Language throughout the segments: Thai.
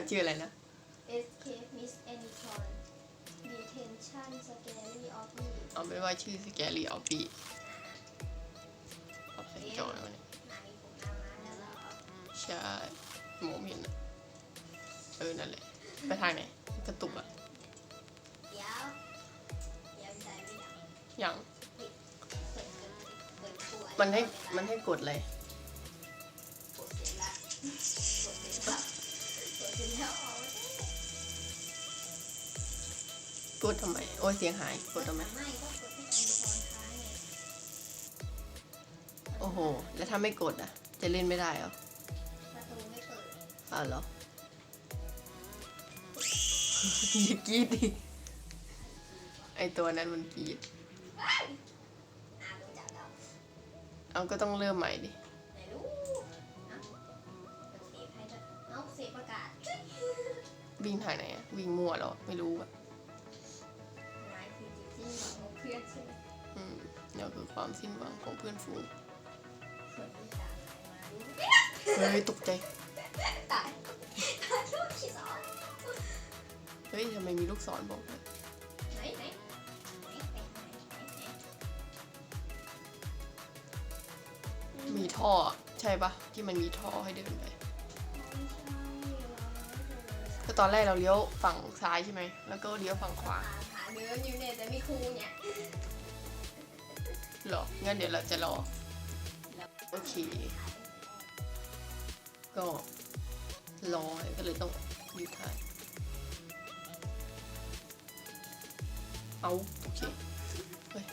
แบบชื่ออะไรนะ Escape Miss Anytron Detention Scary Office เอาเป็นว่าชื่อสแกลี่ออฟฟี่เอาใส่จอไว้วันนี้นายผมนำมาแล้วเหรอใช่มองไม่เห็นอะเออ นั่นแหละ ไปทางไหน กระตุกอะเดี๋ยวเดี๋ยวใจไม่อยากยังเปิดเปิดเปิดตัวมันให้ มันให้กดเลย กดเสร็จแล้วเอาไว้กดทำไม โอ้ยเสียงหายกดทำไมไม่ก็กดให้อันตอนท้ายไงโอ้โห แล้วถ้าไม่กดอะจะเล่นไม่ได้เหรอประตูไม่เปิดอ้าวเหรออย่ากรีดดิไอตัวนั้นมันกรีดอ่ารู้จักแล้วเอาก็ต้องเริ่มใหม่ดิ วิ่งทางไหนอะวิ่งมั่วเหรอ ไม่รู้อะนายคือจริงๆของเพื่อนใช่ไหมอืมเนี่ยคือความสิ้นหวังของเพื่อนฝูงส่วนที่ตามมาดูเฮ้ยตกใจ ตายตายช่วงที่สองเฮ้ยทำไมมีลูกศรบอกด้วยไหนไหนไหนไหนไหนไหนมีท่ออะใช่ปะที่มันมีท่อให้เดินไปก็ ตอนแรกเราเลี้ยวฝั่งซ้ายใช่ไหม แล้วก็เลี้ยวฝั่งขวาหาเดินอยู่เนี่ยแต่มีครูเนี่ยหรอ งั้นเดี๋ยวเราจะรอ โอเค ก็รอก็เลยต้องยุดถ่ายเอาโอเคเฮ้ย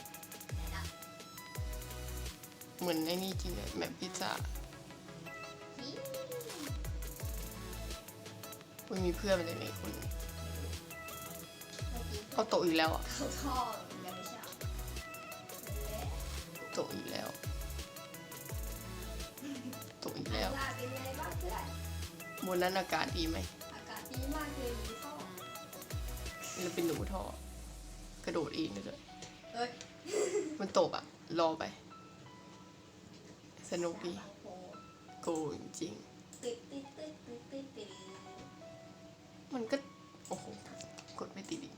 เหมือนไอ้นี่จริงเลยแบบพิซซ่า มันมีเพื่อนมาจากไหนคนหนึ่งเขาโตะอีกแล้วอะเขาท่อยังไม่ใช่โตะอีกแล้วโตะอีกแล้วลาเป็นไงบ้างเพื่อนบนนั้นอากาศดีไหมอากาศดีมากเลยมีท่อแล้วเป็นหนูท่อกระโดดเองเลยเอ้ยมันตกอะ รอไป สนุกดีโอ้โกงจริง ติดติดติดติดติดติดๆ มันก็ โอ้โห กดไม่ติดอีก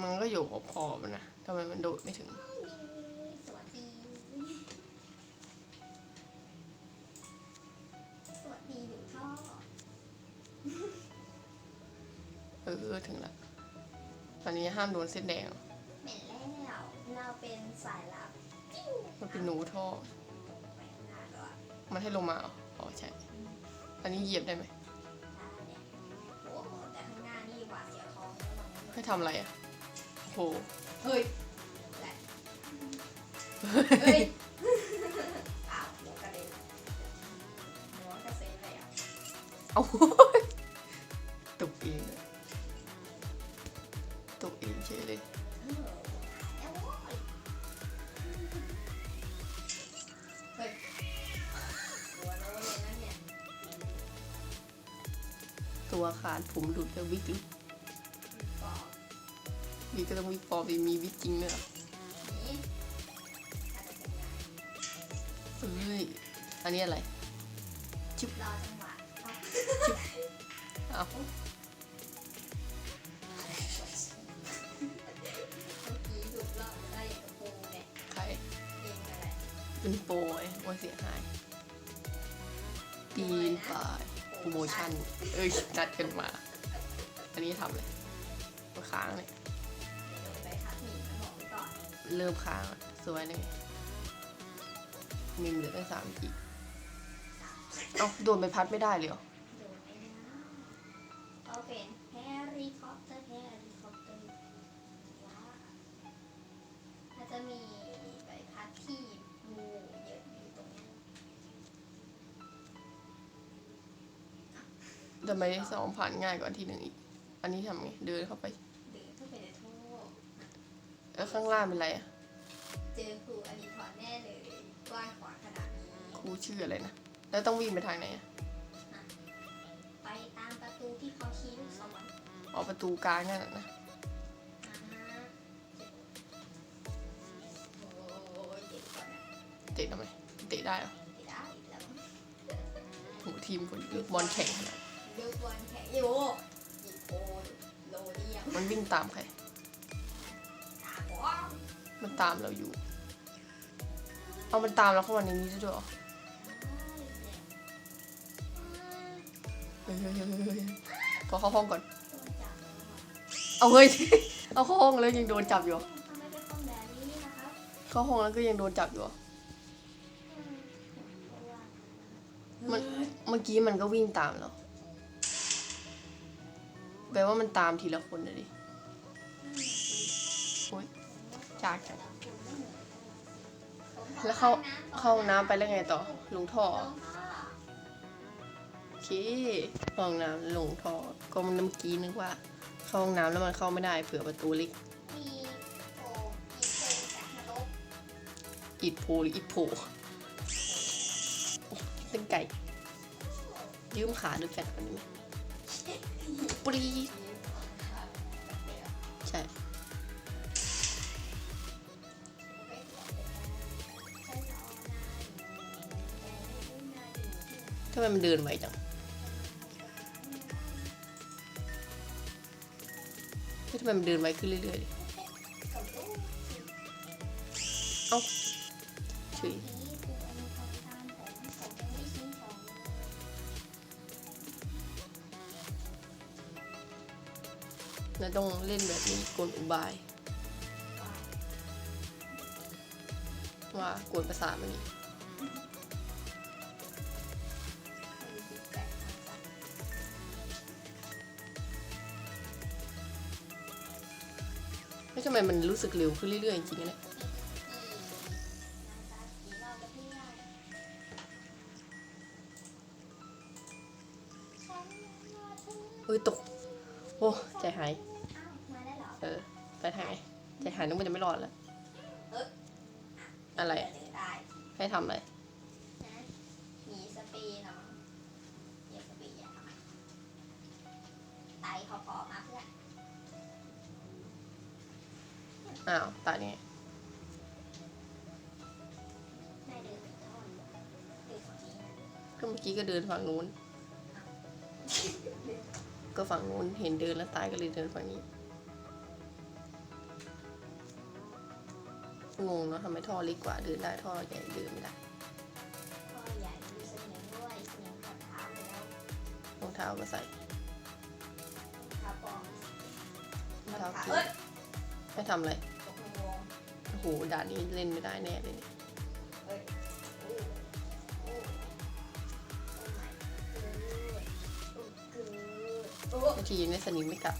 มันก็อยู่ขอบๆอะนะทำไมมันโดดไม่ถึงสวัสดีสวัสดีหนูท่อเออ ถึงละ ตอนนี้ห้ามโดนเส้นแดงเหม็นแล้วเราเป็นสายลับปิ้วมันเป็นหนูท่อไปหน้าก่อนมันให้ลงมาเหรออ๋อใช่ อันนี้เหยียบได้ไหม ให้ทำอะไรอะโอ้โหเฮ้ยแหละเฮ้ยอ้าวหัวกระเด็นหัวกระเซ็นเลยอะเอาตกเองอะตกเองเฉยเลยเออแล้วโว้ยเฮ้ยหัวโน้นเลยนะเนี่ยตัวขาดผมหลุดแล้ววิกหลุดก็ วิกก็ต้องวิกปลอมดิมีวิกจริงด้วยเหรอนี่ถ้าจะเป็นไงเฮ้ย อันนี้อะไรรอจังหวะเอาเอาเมื่อกี้ดูดรอบได้อย่างกับปูเนี่ยใครเองอะไรเป็นโปรยว่าเสียหายปีนป่ายโปรโมชั่น เอ้ยนัดกันมา อันนี้ทำเลยมาค้างเนี่ย เริ่มค้างอะสวยเลยมีเหลือตั้งสามกีเอ้าโดนใบพัดไม่ได้เลยเหรอโดนไม่ได้ก็เป็นแฮร์รี่คอปเตอร์แฮร์รี่คอปเตอร์ว้าถ้าจะมีใบพัดที่งูเยอะอยู่ตรงเนี้ยทำไมสองผ่านง่ายกว่าที่หนึ่งอีก อันนี้ทำไง เดินเข้าไป เดินเข้าไปในท่อ แล้วข้างล่างเป็นไรอะเจอครูอนิทรแน่เลยกว้างขวางขนาดนี้ครูชื่ออะไรนะ แล้วต้องวิ่งไปทางไหนอะไปตามประตูที่เขาชี้ลูกศรออกประตูกลางนั่นน่ะนะอ่าฮะโอ้ยเจ็บก่อนนะเตะทำไมเตะได้เหรอไม่ได้แล้วโหทีมคนบอลแข่งขนาดดูตัวแข็งอยู่หยิบโอโลเดียมมันวิ่งตามใครตาบอด มันตามเราอยู่ เอามันตามเราเข้ามาในนี้ด้วยเหรอเฮ้ยเขอเข้าห้องก่อน เอาเฮ้ย เอาเข้าห้องแล้วยังโดนจับอยู่ เข้าห้องแล้วก็ยังโดนจับอยู่เมันเมื่อกี้มันก็วิ่งตามเราแปลว่ามันตามทีละคนนะดิโอ๊ย จากจังแล้วเข้าเข้าห้องน้ำไปแล้วไงต่อ ลงท่อลงท่อโอเคเข้าห้องน้ำลงท่อก็มันเมื่อกี้นึกว่า เข้าห้องน้ำแล้วมันเข้าไม่ได้เผื่อประตูเล็กอมีโพจากนรกอิดโพหรืออิดโพเป็นไก่ ยืมขาดูแฟนคนนี้ไหมปรีด ทำไมมันเดินไวจังทำไมมันเดินไวขึ้นเรื่อยๆ เอ้าเฉยแล้วต้องเล่นแบบนี้กวนอุบาย ว่ากวนประสาทมันอี ไม่ทำไมมันรู้สึกเร็วขึ้นเรื่อยๆจริงๆนะเนี่ยเอ้ยตก โอ้ใจหายเอออ ไปทางไหนใจหายนึกว่าจะไม่รอดแล้ว อะไร ให้ทำอะไรนะมีสปีดเหอเรียกสปีดอย่าทำไมไตเขาพอมาเพื่อน อ้าวตายนี่ไงนายเดินไปท่อนเดินฝั่งนี้นะก็เมื่อกี้ก็เดินฝั่งนู้น ก็ฝั่งนู้นเห็นเดินแล้วตายก็เลยเดินฝั่งนี้ งงเนาะทำไมท่อเล็กกว่าเดินได้ท่อใหญ่เดินไม่ได้ก็ใหญ่ดูสนิมด้วยสนิมขัดเท้าไปแล้วรองเท้าก็ใส่เท้าปลอมรองเท้าเอ้กีย ให้ทำอะไรตกลงวงโอ้โหด่านนี้เล่นไม่ได้แน่เลยเนี่ยเอ้ยโอ้โอ้โอ้ my god โอ้ god โอ้บางทีเนี่ยสนิมไม่กลับ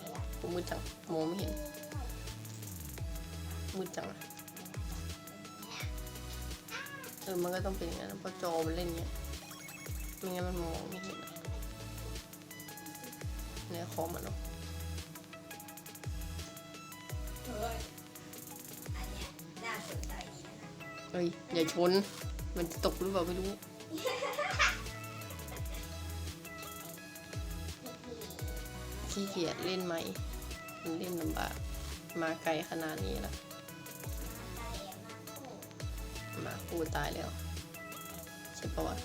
อะไรอะผมมืดจังมองไม่เห็น มืดจังอะเออมันก็ต้องเป็นอย่างนั้นนะเพราะจอมันเล่นเงี้ยไม่งั้นมันมองไม่เห็นอะเนี่ยคอมันเนาะ เฮ้ยอันเนี้ยน่าสนใจดีนะเอ้ยอย่าชน มันจะตกหรือเปล่าไม่รู้ ขี้เกียจเล่นไหม มันเล่นลำบากมาไกลขนาดนี้แล้วมาใจแอบมาโอ้มาคูตายแล้ว ใช่ปะวะ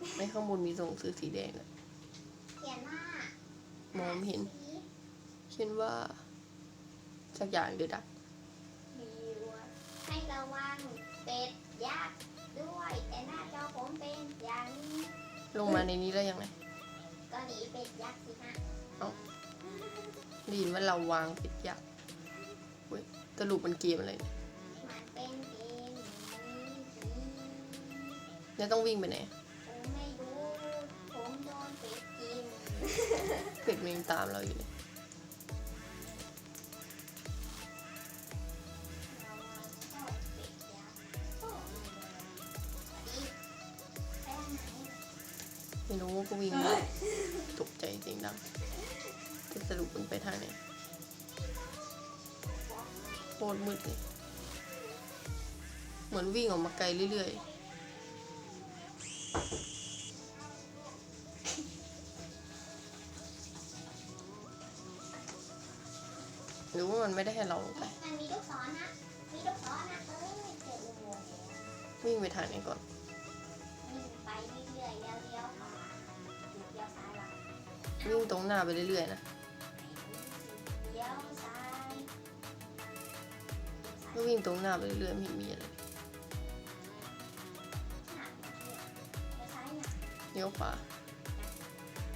ดีดอากาศไม่ข้างบนมีส่งซื้อสีแดงนะเขียนว่ามองไม่เห็นสีเขียนว่าสักอย่างเดือดักมีวัวให้ระวังเป็ดยักษ์ด้วย แต่หน้าจอผมเป็นอย่างนี้ลงมาในนี้แล้วยังไงก็หนีเป็ดยักษ์สิฮะได้ยินว่าเราวางปิดยักษ์เว้ยสรุปมันเกมอะไรเนี่ยมันเป็นเกมนี้สิแล้วต้องวิ่งไปไหน เป็ดมันยังตามเราอยู่เลยระวังเข้าเป็ดยักษ์โอ้มีเลยสวัสดีไปทางไหนไม่รู้ก็วิ่งตกใจเสียงดังแต่สรุปมันไปทางไหนโคตรมืดเลย เหมือนวิ่งออกมาไกลเรื่อยๆ หรือว่ามันไม่ได้ให้เราลงไป มันมีลูกศรนะมีลูกศรนะเอ้ยเจออุโมงค์แล้ววิ่งไปทางนี้ก่อน วิ่งไปเรื่อยๆแล้วเลี้ยวขวาหรือเลี้ยวซ้ายวะวิ่งตรงหน้าไปเรื่อยๆนะเลี้ยวซ้ายก็วิ่งตรงหน้าไปเรื่อยๆไม่เห็นมีอะไรหนักเลี้ยวซ้ายหนักเลี้ยวขวา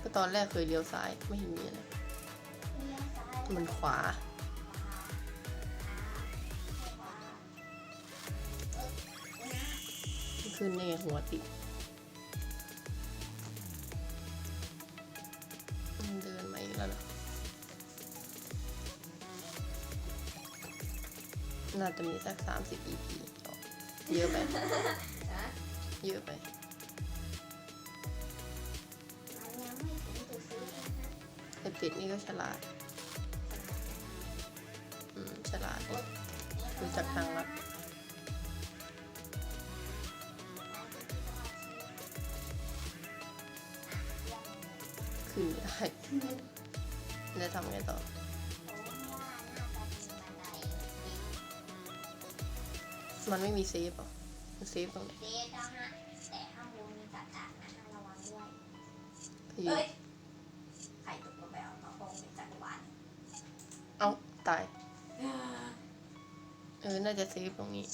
ก็ตอนแรกเคยเลี้ยวซ้ายไม่เห็นมีอะไรเลี้ยวซ้าย มันขวา ขึ้นนี่ไงหัวติดมันเดินมาอีกแล้วเหรอน่าจะมีสักสามสิบ EP เยอะไป เยอะไปมันยังไม่ถึงจุดซื้อเลยนะไอเป็ดนี่ก็ฉลาด อืม ฉลาดดิรู้จักทางลัด ขึ้นไม่ได้แล้วทำไงต่อมันไม่มีเซฟเหรอมันเซฟตรงไหนเจ๊เจ้าฮะแต่ข้างบนมีจัดจัดนะระวังด้วยเอ้ยไข่ตกกระแบวมาคงเป็นจักรวาลเอ้าตาย เออ น่าจะเซฟตรงนี้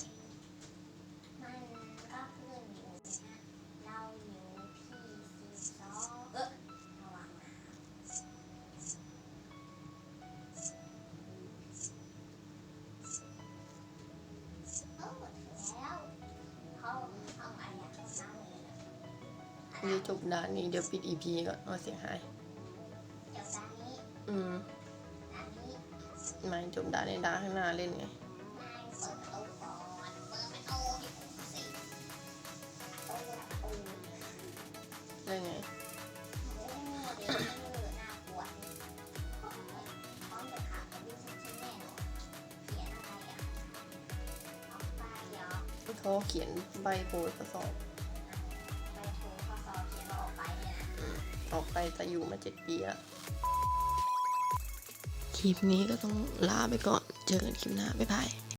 เดี๋ยวจบด่านนี้เดี๋ยวปิด EP ก่อนเอาเสียงหายเดี๋ยวด้านนี้อืมด้านนี้ไม่จบด่านในด่านข้างหน้าเล่นไงนายเปิดประตูก่อนเปิดประตูให้ผมสิประตูประตูเล่นไงโอ้เดี๋ยวนี้น่ากลัวโอ้ยพร้อมจะขาดกับวิวชิ้นแน่นอนเขียนอะไรอะออกไปเหรอเขาเขียนใบโพยข้อสอบ ออกไปจะอยู่มาเจ็ดปีแล้วคลิปนี้ก็ต้องลาไปก่อน เจอกันคลิปหน้า บ๊ายบาย